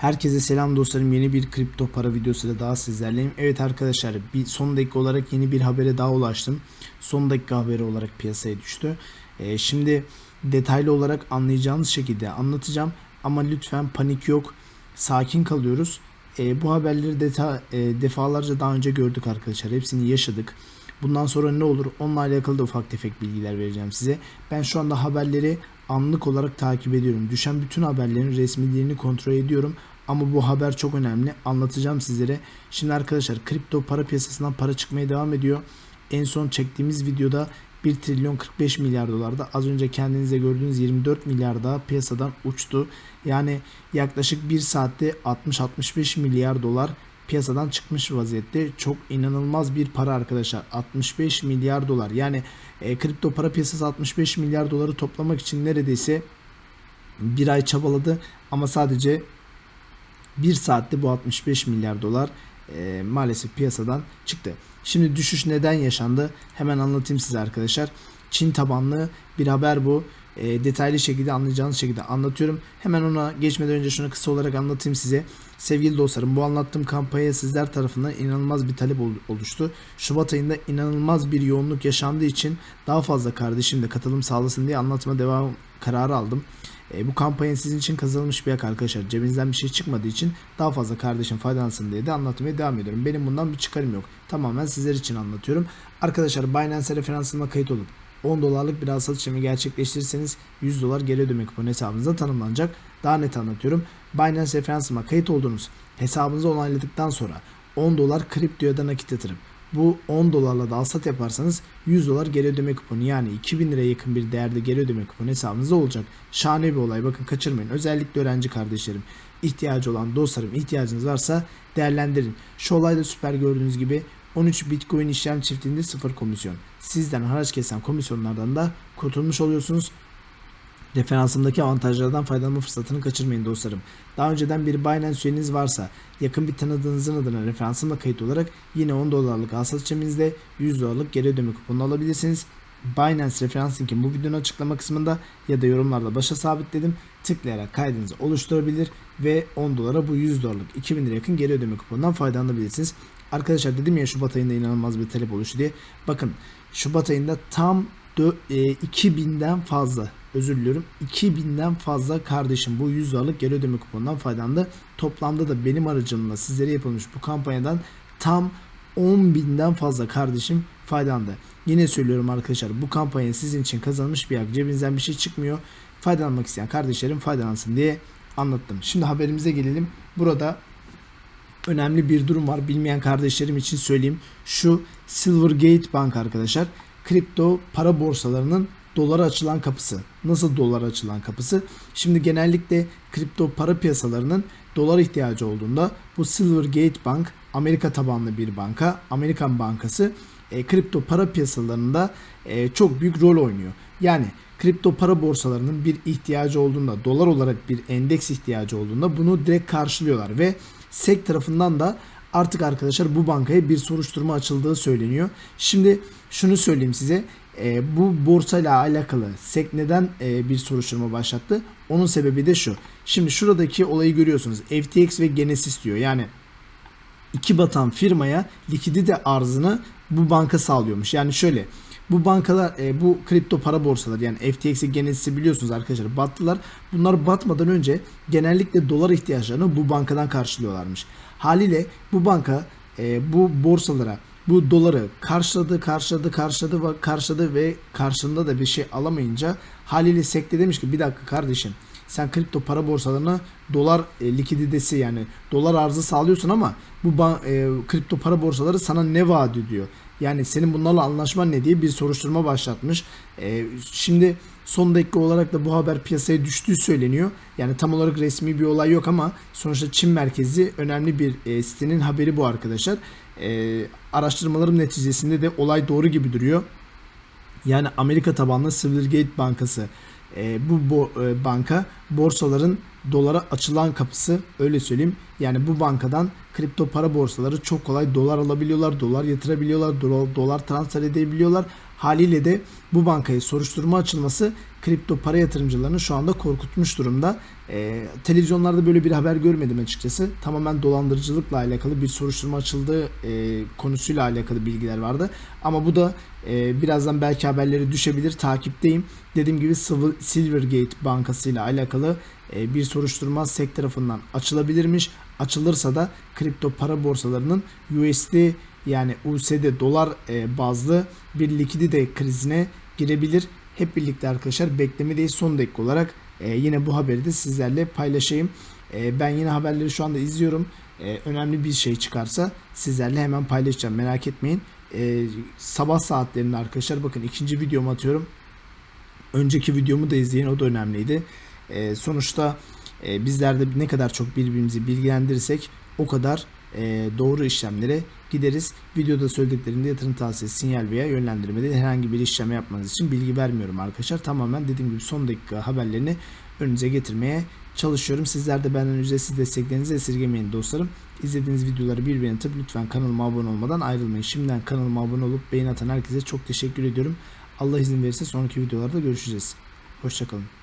Herkese selam dostlarım. Yeni bir kripto para videosuyla daha sizlerleyim. Evet arkadaşlar bir son dakika olarak yeni bir habere daha ulaştım. Son dakika haberi olarak piyasaya düştü. Ee, şimdi detaylı olarak anlayacağınız şekilde anlatacağım. Ama lütfen panik yok. Sakin kalıyoruz. Ee, bu haberleri deta- e, defalarca daha önce gördük arkadaşlar. Hepsini yaşadık. Bundan sonra ne olur onunla alakalı da ufak tefek bilgiler vereceğim size. Ben şu anda haberleri anlık olarak takip ediyorum. Düşen bütün haberlerin resmiliğini kontrol ediyorum. Ama bu haber çok önemli. Anlatacağım sizlere. Şimdi arkadaşlar kripto para piyasasından para çıkmaya devam ediyor. En son çektiğimiz videoda 1 trilyon 45 milyar dolarda az önce kendinize gördüğünüz 24 milyar daha piyasadan uçtu. Yani yaklaşık 1 saatte 60-65 milyar dolar piyasadan çıkmış vaziyette. Çok inanılmaz bir para arkadaşlar. 65 milyar dolar. Yani e, kripto para piyasası 65 milyar doları toplamak için neredeyse bir ay çabaladı ama sadece bir saatte bu 65 milyar dolar e, maalesef piyasadan çıktı. Şimdi düşüş neden yaşandı? Hemen anlatayım size arkadaşlar. Çin tabanlı bir haber bu. E, detaylı şekilde anlayacağınız şekilde anlatıyorum. Hemen ona geçmeden önce şunu kısa olarak anlatayım size. Sevgili dostlarım bu anlattığım kampanya sizler tarafından inanılmaz bir talep ol- oluştu. Şubat ayında inanılmaz bir yoğunluk yaşandığı için daha fazla kardeşim de katılım sağlasın diye anlatma devam kararı aldım. E, bu kampanya sizin için kazanılmış bir hak arkadaşlar. Cebinizden bir şey çıkmadığı için daha fazla kardeşim faydalansın diye de anlatmaya devam ediyorum. Benim bundan bir çıkarım yok. Tamamen sizler için anlatıyorum. Arkadaşlar Binance referansıma kayıt olup 10 dolarlık bir al satış işlemi gerçekleştirirseniz 100 dolar geri ödeme kuponu hesabınıza tanımlanacak. Daha net anlatıyorum. Binance referansıma kayıt olduğunuz hesabınızı onayladıktan sonra 10 dolar kripto ya da nakit yatırıp bu 10 dolarla da alsat yaparsanız 100 dolar geri ödeme kuponu yani 2000 liraya yakın bir değerde geri ödeme kuponu hesabınızda olacak. Şahane bir olay bakın kaçırmayın. Özellikle öğrenci kardeşlerim ihtiyacı olan dostlarım ihtiyacınız varsa değerlendirin. Şu olayda süper gördüğünüz gibi 13 Bitcoin işlem çiftliğinde sıfır komisyon. Sizden haraç kesen komisyonlardan da kurtulmuş oluyorsunuz. Referansımdaki avantajlardan faydalanma fırsatını kaçırmayın dostlarım. Daha önceden bir Binance üyeniz varsa yakın bir tanıdığınızın adına referansımla kayıt olarak yine 10 dolarlık al satış işleminizde 100 dolarlık geri ödeme kuponu alabilirsiniz. Binance referans linkin bu videonun açıklama kısmında ya da yorumlarda başa sabitledim. Tıklayarak kaydınızı oluşturabilir ve 10 dolara bu 100 dolarlık 2000 lira yakın geri ödeme kuponundan faydalanabilirsiniz. Arkadaşlar dedim ya Şubat ayında inanılmaz bir talep oluştu diye. Bakın Şubat ayında tam dö- e, 2000'den fazla özür diliyorum 2000'den fazla kardeşim bu 100 dolarlık geri ödeme kuponundan faydalandı. Toplamda da benim aracılığımla sizlere yapılmış bu kampanyadan tam 10.000'den fazla kardeşim faydalandı. Yine söylüyorum arkadaşlar bu kampanya sizin için kazanılmış bir hak. Cebinizden bir şey çıkmıyor. Faydalanmak isteyen kardeşlerim faydalansın diye anlattım. Şimdi haberimize gelelim. Burada önemli bir durum var. Bilmeyen kardeşlerim için söyleyeyim. Şu Silvergate Bank arkadaşlar kripto para borsalarının dolara açılan kapısı. Nasıl dolara açılan kapısı? Şimdi genellikle kripto para piyasalarının dolar ihtiyacı olduğunda bu Silvergate Bank Amerika tabanlı bir banka, Amerikan bankası e, kripto para piyasalarında e, çok büyük rol oynuyor. Yani kripto para borsalarının bir ihtiyacı olduğunda, dolar olarak bir endeks ihtiyacı olduğunda bunu direkt karşılıyorlar ve SEC tarafından da artık arkadaşlar bu bankaya bir soruşturma açıldığı söyleniyor. Şimdi şunu söyleyeyim size. E, bu borsayla alakalı SEC neden e, bir soruşturma başlattı? Onun sebebi de şu. Şimdi şuradaki olayı görüyorsunuz. FTX ve Genesis diyor. Yani iki batan firmaya likidite arzını bu banka sağlıyormuş. Yani şöyle bu bankalar e, bu kripto para borsaları yani FTX'i Genesis'i biliyorsunuz arkadaşlar battılar. Bunlar batmadan önce genellikle dolar ihtiyaçlarını bu bankadan karşılıyorlarmış. Haliyle bu banka e, bu borsalara bu doları karşıladı, karşıladı, karşıladı karşıladı ve karşılığında da bir şey alamayınca haliyle sekte demiş ki bir dakika kardeşim sen kripto para borsalarına dolar e, likiditesi yani dolar arzı sağlıyorsun ama bu e, kripto para borsaları sana ne vaat ediyor? Yani senin bunlarla anlaşman ne diye bir soruşturma başlatmış. E, şimdi son dakika olarak da bu haber piyasaya düştüğü söyleniyor. Yani tam olarak resmi bir olay yok ama sonuçta Çin merkezi önemli bir e, sitenin haberi bu arkadaşlar. E, araştırmalarım neticesinde de olay doğru gibi duruyor. Yani Amerika tabanlı Silvergate Bankası e, bu bo- e, banka borsaların dolara açılan kapısı öyle söyleyeyim. Yani bu bankadan kripto para borsaları çok kolay dolar alabiliyorlar, dolar yatırabiliyorlar, dolar, transfer edebiliyorlar. Haliyle de bu bankaya soruşturma açılması kripto para yatırımcılarını şu anda korkutmuş durumda. Ee, televizyonlarda böyle bir haber görmedim açıkçası. Tamamen dolandırıcılıkla alakalı bir soruşturma açıldığı e, konusuyla alakalı bilgiler vardı. Ama bu da e, birazdan belki haberleri düşebilir. Takipteyim. Dediğim gibi Silver- Silvergate Bankası ile alakalı bir soruşturma SEC tarafından açılabilirmiş. Açılırsa da kripto para borsalarının USD yani USD dolar e, bazlı bir likidite krizine girebilir. Hep birlikte arkadaşlar beklemedeyiz son dakika olarak e, yine bu haberi de sizlerle paylaşayım. E, ben yine haberleri şu anda izliyorum. E, önemli bir şey çıkarsa sizlerle hemen paylaşacağım merak etmeyin. E, sabah saatlerinde arkadaşlar bakın ikinci videomu atıyorum. Önceki videomu da izleyin o da önemliydi. E, sonuçta e, bizler de ne kadar çok birbirimizi bilgilendirirsek o kadar e, doğru işlemlere gideriz. Videoda söylediklerimde yatırım tavsiyesi, sinyal veya yönlendirmede herhangi bir işlem yapmanız için bilgi vermiyorum arkadaşlar. Tamamen dediğim gibi son dakika haberlerini önünüze getirmeye çalışıyorum. Sizler de benden ücretsiz desteklerinizi esirgemeyin dostlarım. İzlediğiniz videoları bir beğeni atıp lütfen kanalıma abone olmadan ayrılmayın. Şimdiden kanalıma abone olup beğeni atan herkese çok teşekkür ediyorum. Allah izin verirse sonraki videolarda görüşeceğiz. Hoşçakalın.